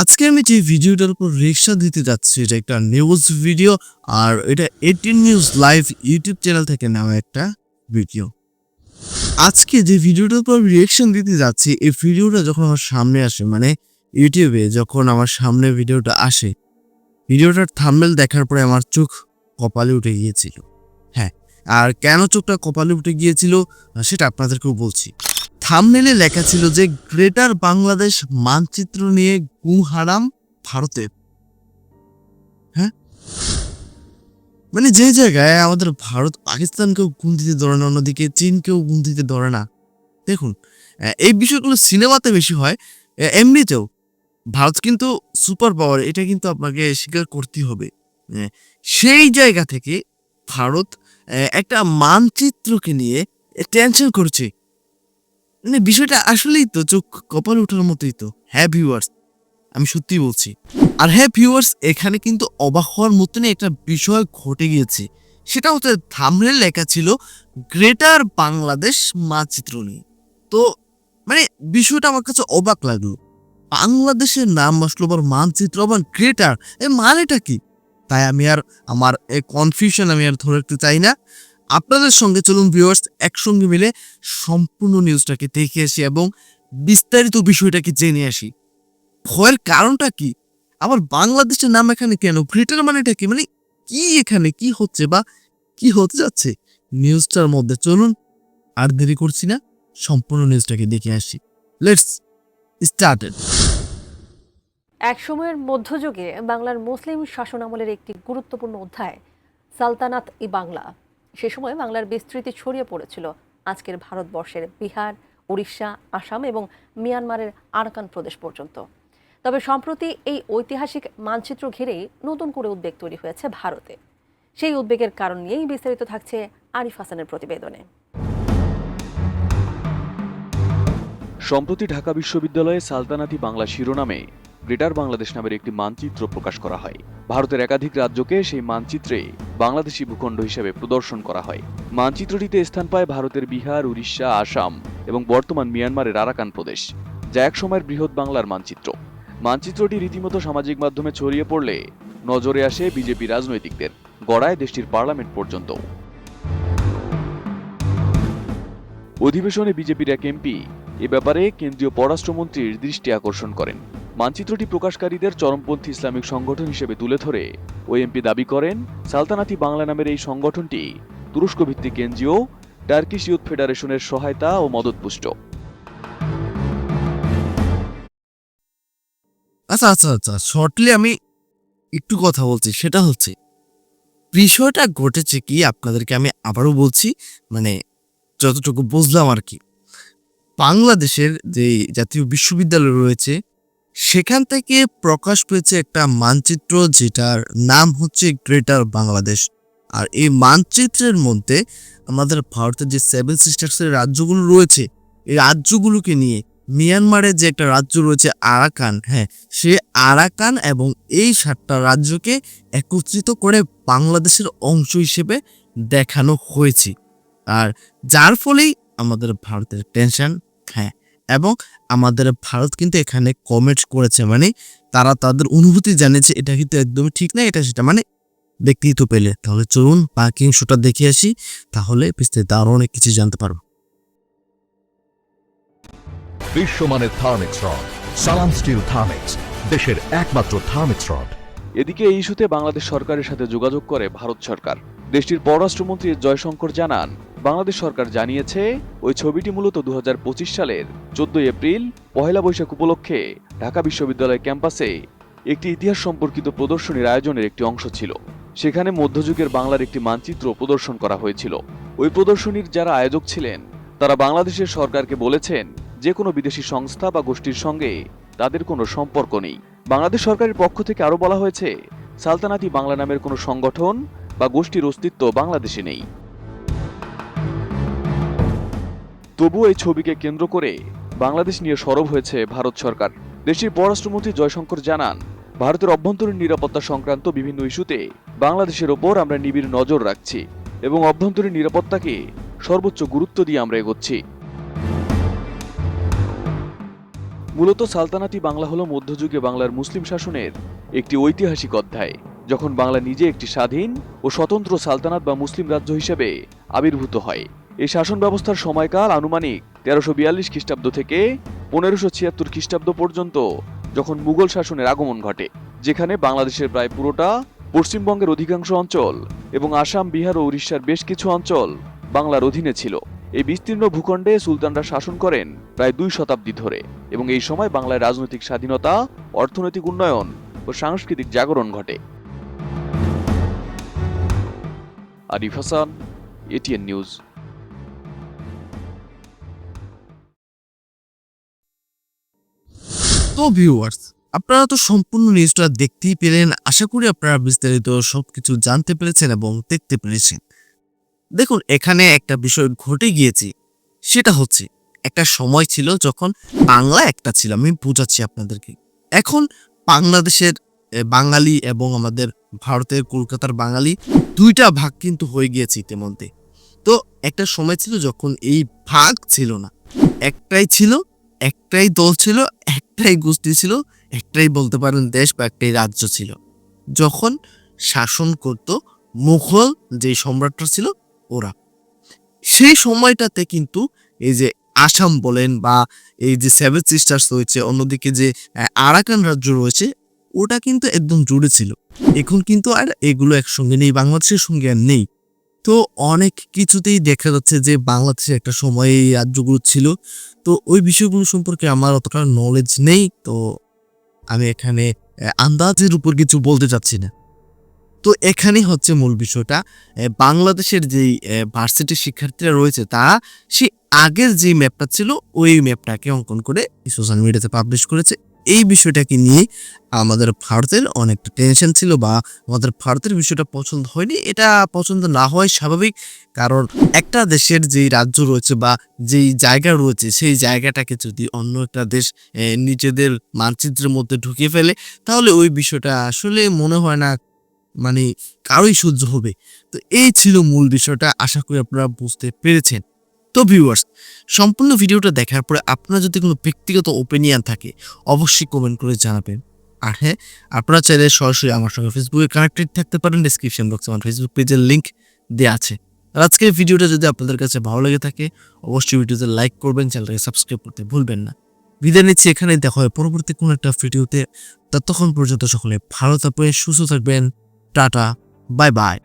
আজকে আমি যে ভিডিওটার উপর রিক্সা দিতে যাচ্ছি, এটা একটা নিউজ ভিডিও আর এটা eighteen news live YouTube channel থেকে নেওয়া একটা ভিডিও আজকে যে ভিডিওটার উপর রিয়েকশন দিতে যাচ্ছি, এই ভিডিওটা যখন আমার সামনে আসে মানে ইউটিউবে যখন আমার সামনে ভিডিওটা আসে ভিডিওটার থাম্বনেল দেখার পরে আমার চোখ কপালে উঠে গিয়েছিল। হ্যাঁ আর কেন চোখটা কপালে উঠে গিয়েছিল, সেটা আপনাদেরকেও বলছি। থামনেলে লেখা ছিল যে গ্রেটার বাংলাদেশ মানচিত্র নিয়ে গুহারাম ভারতের হ্যাঁ? মানে যে জায়গায় আমাদের ভারত পাকিস্তানকেও গুণ দিতে ধরে না, অন্যদিকে চীনকেও গুণ দিতে ধরে না। দেখুন এই বিষয়গুলো সিনেমাতে বেশি হয় এমনিতেও। ভারত কিন্তু সুপার পাওয়ার, এটা কিন্তু আপনাকে স্বীকার করতেই হবে। সেই জায়গা থেকে ভারত একটা মানচিত্রকে নিয়ে টেনশন করছে। মানে বিষয়টা আসলেই তো, চোখ কপাল ওঠার মতোই তো। হ্যাঁ ভিউয়ার্স আমি সত্যি বলছি। আর হ্যাঁ ভিউয়ার্স এখানে কিন্তু অবাক হওয়ার মতনই একটা বিষয় ঘটে গিয়েছে। সেটা হচ্ছে থামনেল লেখা ছিল, গ্রেটার বাংলাদেশ মানচিত্র নিয়ে। তো মানে বিষয়টা আমার কাছে অবাক লাগল। বাংলাদেশের নাম আসলো আবার মানচিত্র, আবার গ্রেটার, এ মানেটা কি? তাই আমি আর আমার কনফিউশন আমি আর ধরে রাখতে চাই না। আপনাদের সঙ্গে চলুন ভিউয়ার্স একসঙ্গে মিলে সম্পূর্ণ নিউজটাকে দেখে আসি এবং বিস্তারিত বিষয়টাকে জেনে আসি। ভয়ের কারণটা কি? আবার বাংলাদেশের নাম এখানে কেন? গ্রেটার মানেটা কি? মানে কি এখানে? কি হচ্ছে বা কি হতে যাচ্ছে? নিউজটার মধ্যে চলুন, আর দেরি করছি না, সম্পূর্ণ নিউজটাকে দেখে আসি। লেটস স্টার্টেড এক সময়ের মধ্যযুগে বাংলার মুসলিম শাসনামলের একটি গুরুত্বপূর্ণ অধ্যায় সালতানাত ই বাংলা সে সময় বাংলার বিস্তৃতি ছড়িয়ে পড়েছিল। আজকের ভারতবর্ষের বিহার, উড়িষ্যা, আসাম এবং মিয়ানমারের আরাকান প্রদেশ পর্যন্ত। তবে সম্প্রতি এই ঐতিহাসিক মানচিত্র ঘিরেই নতুন করে উদ্বেগ তৈরি হয়েছে ভারতে। সেই উদ্বেগের কারণ নিয়েই বিস্তারিত থাকছে আরিফ হাসানের প্রতিবেদনে। সম্প্রতি ঢাকা বিশ্ববিদ্যালয়ে সালতানাতি বাংলা শিরোনামে গ্রেটার বাংলাদেশ নামের একটি মানচিত্র প্রকাশ করা হয়। ভারতের একাধিক রাজ্যকে সেই মানচিত্রে বাংলাদেশি ভূখণ্ড হিসেবে প্রদর্শন করা হয়। মানচিত্রটিতে স্থান পায় ভারতের বিহার, উড়িষ্যা, আসাম এবং বর্তমান মিয়ানমারের আরাকান প্রদেশ, যা এক সময়ের বৃহৎ বাংলার মানচিত্র। মানচিত্রটি রীতিমতো সামাজিক মাধ্যমে ছড়িয়ে পড়লে নজরে আসে বিজেপি রাজনৈতিকদের, গড়ায় দেশটির পার্লামেন্ট পর্যন্ত। অধিবেশনে বিজেপির এক এমপি এ ব্যাপারে কেন্দ্রীয় পররাষ্ট্রমন্ত্রীর দৃষ্টি আকর্ষণ করেন। মানচিত্রটি প্রকাশকারীদের চরমপন্থী ইসলামিক সংগঠন হিসেবে তুলে ধরে। ওএমপি দাবি করেন, সালতানাতি বাংলা নামের এই সংগঠনটি তুরস্ক ভিত্তিক এনজিও, টার্কিশ ইউথ ফেডারেশনের সহায়তা ও মদতপুষ্ট। আচ্ছা আচ্ছা আচ্ছা শর্টলি আমি একটু কথা বলছি, সেটা হচ্ছে, বিষয়টা ঘটেছে কি আপনাদেরকে আমি আবারও বলছি মানে যতটুকু বুঝলাম আর কি। বাংলাদেশের যে জাতীয় বিশ্ববিদ্যালয় রয়েছে সেখান থেকে প্রকাশ পেয়েছে একটা মানচিত্র যেটার নাম হচ্ছে গ্রেটার বাংলাদেশ। আর এই মানচিত্রের মধ্যে আমাদের ভারতের যে সেভেন সিস্টার্সের রাজ্যগুলো রয়েছে, এই রাজ্যগুলোকে নিয়ে মিয়ানমারের যে একটা রাজ্য রয়েছে আরাকান হ্যাঁ সে আরাকান এবং এই সাতটা রাজ্যকে একত্রিত করে বাংলাদেশের অংশ হিসেবে দেখানো হয়েছে। আর যার ফলেই আমাদের ভারতের টেনশন হ্যাঁ এবং আমাদের ভারত কিন্তু এখানে কমেন্ট করেছে মানে তারা তাদের অনুভূতি জানিয়েছে এটা কিন্তু একদমই ঠিক না এটা সেটা মানে দেখতেই তো পেলে। তাহলে চলুন বাকি অংশটা দেখে আসি তাহলে বিস্তারিত আরও অনেক কিছু জানতে পারব। বিশ্বমানের Thermex rod Salam steel Thermex দেশের একমাত্র থার্মিক্স রড এদিকে এই ইস্যুতে বাংলাদেশ সরকারের সাথে যোগাযোগ করে ভারত সরকার। দেশটির পররাষ্ট্রমন্ত্রী জয়শঙ্কর জানান বাংলাদেশ সরকার জানিয়েছে, ওই ছবিটি মূলত দু হাজার পঁচিশ সালের চোদ্দই এপ্রিল, পহেলা বৈশাখ উপলক্ষে ঢাকা বিশ্ববিদ্যালয় ক্যাম্পাসে একটি ইতিহাস সম্পর্কিত প্রদর্শনীর আয়োজনের একটি অংশ ছিল। সেখানে মধ্যযুগের বাংলার একটি মানচিত্র প্রদর্শন করা হয়েছিল। ওই প্রদর্শনীর যারা আয়োজক ছিলেন, তারা বাংলাদেশের সরকারকে বলেছেন, যে কোনো বিদেশি সংস্থা বা গোষ্ঠীর সঙ্গে তাদের কোনো সম্পর্ক নেই। বাংলাদেশ সরকারের পক্ষ থেকে আরও বলা হয়েছে, সালতানাতি বাংলা নামের কোনো সংগঠন বা গোষ্ঠীর অস্তিত্ব বাংলাদেশে নেই। তবুও এই ছবিকে কেন্দ্র করে বাংলাদেশ নিয়ে সরব হয়েছে ভারত সরকার। দেশটির পররাষ্ট্রমন্ত্রী জয়শঙ্কর জানান, ভারতের অভ্যন্তরীণ নিরাপত্তা সংক্রান্ত বিভিন্ন ইস্যুতে বাংলাদেশের ওপর আমরা নিবিড় নজর রাখছি এবং অভ্যন্তরীণ নিরাপত্তাকে সর্বোচ্চ গুরুত্ব দিয়ে আমরা এগোচ্ছি। মূলত সালতানাতি বাংলা হল মধ্যযুগে বাংলার মুসলিম শাসনের একটি ঐতিহাসিক অধ্যায়, যখন বাংলা নিজে একটি স্বাধীন ও স্বতন্ত্র সালতানাত বা মুসলিম রাজ্য হিসেবে আবির্ভূত হয়। এই শাসন ব্যবস্থার সময়কাল আনুমানিক তেরোশো বিয়াল্লিশ খ্রিস্টাব্দ থেকে পনেরোশো ছিয়াত্তর খ্রিস্টাব্দ পর্যন্ত, যখন মুঘল শাসনের আগমন ঘটে, যেখানে বাংলাদেশের প্রায় পুরোটা পশ্চিমবঙ্গের অধিকাংশ অঞ্চল এবং আসাম, বিহার ও উড়িষ্যার বেশ কিছু অঞ্চল বাংলার অধীনে ছিল। এই বিস্তীর্ণ ভূখণ্ডে সুলতানরা শাসন করেন প্রায় দুই শতাব্দী ধরে এবং এই সময় বাংলায় রাজনৈতিক স্বাধীনতা, অর্থনৈতিক উন্নয়ন ও সাংস্কৃতিক জাগরণ ঘটে। Arif Hasan ATN news. তো ভিউয়ার্স আপনারা তো সম্পূর্ণ নিউজটা দেখতেই পেলেন। আশা করি আপনারা বিস্তারিত সবকিছু জানতে পেরেছেন এবং দেখতে পেরেছেন। দেখুন, এখানে একটা বিষয় ঘটে গিয়েছে। সেটা হচ্ছে, একটা সময় ছিল যখন বাংলা একটা ছিল। আমি বুঝাচ্ছি আপনাদেরকে। এখন বাংলাদেশের বাঙালি এবং আমাদের ভারতের, কলকাতার বাঙালি দুইটা ভাগ কিন্তু হয়ে গিয়েছে ইতিমধ্যে। তো একটা সময় ছিল যখন এই ভাগ ছিল না। একটাই ছিল একটাই দল ছিল, একটাই গোষ্ঠী ছিল, একটাই বলতে পারেন দেশ বা একটাই রাজ্য ছিল। যখন শাসন করত মুঘল যে সম্রাটরা ছিল, ওরা। সেই সময়টাতে কিন্তু এই যে আসাম বলেন বা এই যে সেভেন সিস্টার্স রয়েছে, অন্যদিকে যে আরাকান রাজ্য রয়েছে, ওটা কিন্তু একদম জুড়ে ছিল। এখন কিন্তু আর এগুলো একসঙ্গে নেই, বাংলাদেশের সঙ্গে আর নেই। তো অনেক কিছুতেই দেখা যাচ্ছে যে বাংলাদেশে একটা সময় এই রাজ্যগুলো ছিল। তো ওই বিষয়গুলো সম্পর্কে আমার অতটা নলেজ নেই, তো আমি এখানে আন্দাজের উপর কিছু বলতে চাচ্ছি না। তো এখানেই হচ্ছে মূল বিষয়টা। বাংলাদেশের যেই ভার্সিটির শিক্ষার্থীরা রয়েছে তারা, সে আগের যে ম্যাপটা ছিল, ওই ম্যাপটাকে অঙ্কন করে সোশ্যাল মিডিয়াতে পাবলিশ করেছে। এই বিষয়টাকে নিয়ে আমাদের ভারতের অনেকটা টেনশন ছিল বা আমাদের ভারতের বিষয়টা পছন্দ হয়নি। এটা পছন্দ না হয় স্বাভাবিক, কারণ একটা দেশের যেই রাজ্য রয়েছে বা যেই জায়গা রয়েছে, সেই জায়গাটাকে যদি অন্য একটা দেশ নিজেদের মানচিত্রের মধ্যে ঢুকিয়ে ফেলে, তাহলে ওই বিষয়টা আসলে মনে হয় না মানে কারোই সহ্য হবে। তো এই ছিল মূল বিষয়টা, আশা করি আপনারা বুঝতে পেরেছেন। তো ভিউয়ার্স সম্পূর্ণ ভিডিওটা দেখার পরে আপনার যদি কোনো ব্যক্তিগত ওপিনিয়ন থাকে, অবশ্যই কমেন্ট করে জানাবেন। আর হ্যাঁ আপনারা চাইলে সরাসরি আমার সঙ্গে ফেসবুকে কানেক্টেড থাকতে পারেন ডিসক্রিপশন বক্সে আমার ফেসবুক পেজের লিঙ্ক দেওয়া আছে। আর আজকের ভিডিওটা যদি আপনাদের কাছে ভালো লেগে থাকে, অবশ্যই ভিডিওতে লাইক করবেন চ্যানেলটাকে সাবস্ক্রাইব করতে ভুলবেন না। বিদায় নিচ্ছি এখানে দেখা হয় পরবর্তী কোনো একটা ভিডিওতে। ততক্ষণ পর্যন্ত সকলে ভালো থাকবেন, সুস্থ থাকবেন, টাটা বাই বাই